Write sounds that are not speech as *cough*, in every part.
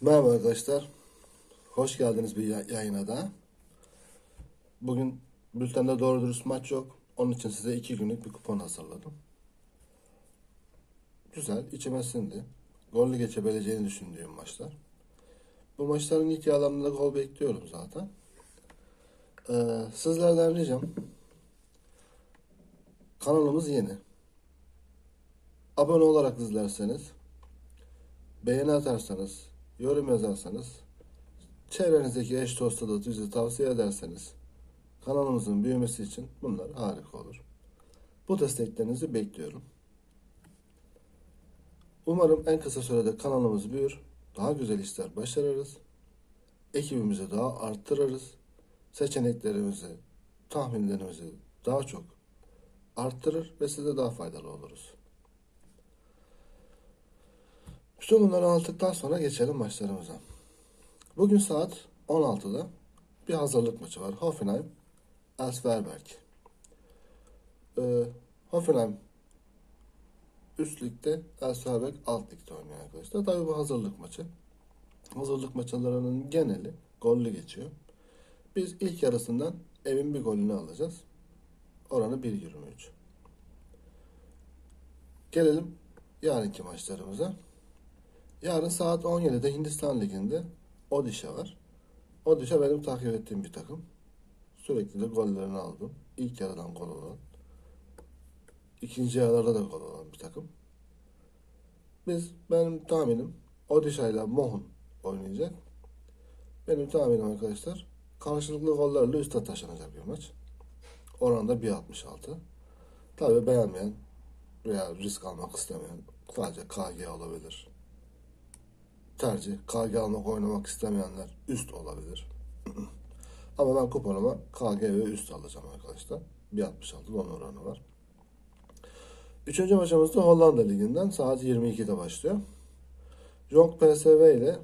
Merhaba arkadaşlar. Hoş geldiniz bir ya- yayına daha. Bugün bültende doğru dürüst maç yok. Onun için size iki günlük bir kupon hazırladım. Güzel, içime sindi. Gollü geçebileceğini düşündüğüm maçlar. Bu maçların ilk yarılarında gol bekliyorum zaten. Ee, sizlerden ricam kanalımız yeni. Abone olarak izlerseniz beğeni atarsanız, yorum yazarsanız, çevrenizdeki eş dosta da bizi tavsiye ederseniz kanalımızın büyümesi için bunlar harika olur. Bu desteklerinizi bekliyorum. Umarım en kısa sürede kanalımız büyür, daha güzel işler başarırız, ekibimizi daha arttırırız, seçeneklerimizi, tahminlerimizi daha çok arttırır ve size daha faydalı oluruz. Bütün bunları anlattıktan sonra geçelim maçlarımıza. Bugün saat 16'da bir hazırlık maçı var. Hoffenheim, Elsberg. Ee, Hoffenheim üst ligde, Elsberg alt ligde oynuyor arkadaşlar. Tabii bu hazırlık maçı. Hazırlık maçlarının geneli gollü geçiyor. Biz ilk yarısından evin bir golünü alacağız. Oranı 1.23. Gelelim yarınki maçlarımıza. Yarın saat 17'de Hindistan Ligi'nde Odisha var. Odisha benim takip ettiğim bir takım. Sürekli de gollerini aldım. İlk yarıdan gol olan. ikinci yarılarda da gol olan bir takım. Biz benim tahminim Odisha ile Mohun oynayacak. Benim tahminim arkadaşlar karşılıklı gollerle üste taşınacak bir maç. Oranda 1.66. Tabii beğenmeyen veya risk almak istemeyen sadece KG olabilir tercih. KG almak oynamak istemeyenler üst olabilir. *clears throat* Ama ben kuponuma KG ve üst alacağım arkadaşlar. 1.66 don oranı var. Üçüncü maçımız da Hollanda Ligi'nden saat 22'de başlıyor. Jong PSV ile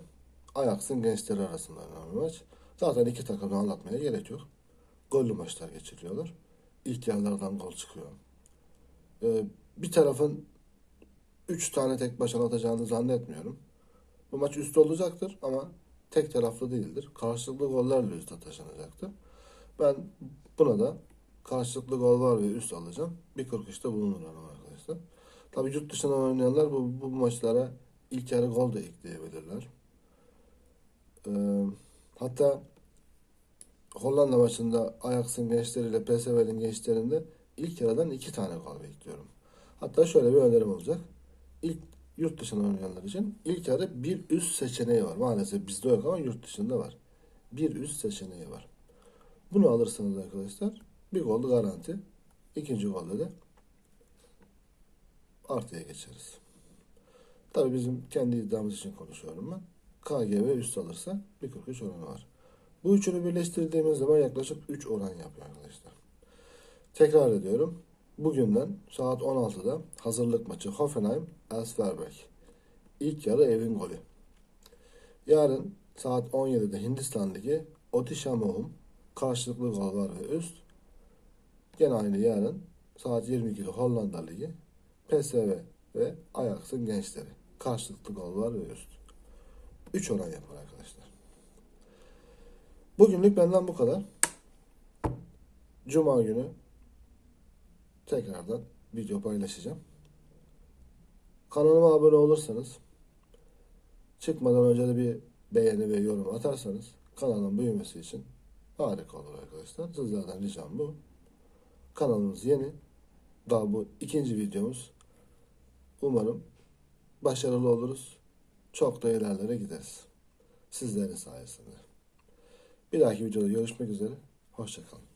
Ajax'ın gençleri arasında bir maç. Zaten iki takımı anlatmaya gerek yok. Gollü maçlar geçiriyorlar. İlk gol çıkıyor. Ee, bir tarafın 3 tane tek başına atacağını zannetmiyorum. Bu maç üst olacaktır ama tek taraflı değildir. Karşılıklı gollerle üste taşınacaktır. Ben buna da karşılıklı gol var ve üst alacağım. 1.43'te bulunur hanım arkadaşlar. Tabii yurt dışından oynayanlar bu, bu maçlara ilk yarı gol da ekleyebilirler. Ee, hatta Hollanda maçında Ajax'ın gençleriyle PSV'nin gençlerinde ilk yarıdan iki tane gol bekliyorum. Hatta şöyle bir önerim olacak. İlk yurt dışına oynayanlar için ilk yarı bir üst seçeneği var. Maalesef bizde yok ama yurt dışında var. Bir üst seçeneği var. Bunu alırsanız arkadaşlar bir gol garanti. İkinci golde de artıya geçeriz. Tabii bizim kendi iddiamız için konuşuyorum ben. KGV üst alırsa 1.43 oranı var. Bu üçünü birleştirdiğimiz zaman yaklaşık 3 oran yapıyor arkadaşlar. Tekrar ediyorum. Bugünden saat 16'da hazırlık maçı Hoffenheim Elsberg. İlk yarı evin golü. Yarın saat 17'de Hindistan Ligi Odisha Mohun karşılıklı gol var ve üst. Gene aynı yarın saat 22'de Hollanda Ligi PSV ve Ajax'ın gençleri. Karşılıklı gol var ve üst. 3 oran yapar arkadaşlar. Bugünlük benden bu kadar. Cuma günü tekrardan video paylaşacağım. Kanalıma abone olursanız çıkmadan önce de bir beğeni ve yorum atarsanız kanalın büyümesi için harika olur arkadaşlar. Sizlerden ricam bu. Kanalımız yeni. Daha bu ikinci videomuz. Umarım başarılı oluruz. Çok da ilerlere gideriz. Sizlerin sayesinde. Bir dahaki videoda görüşmek üzere. Hoşçakalın.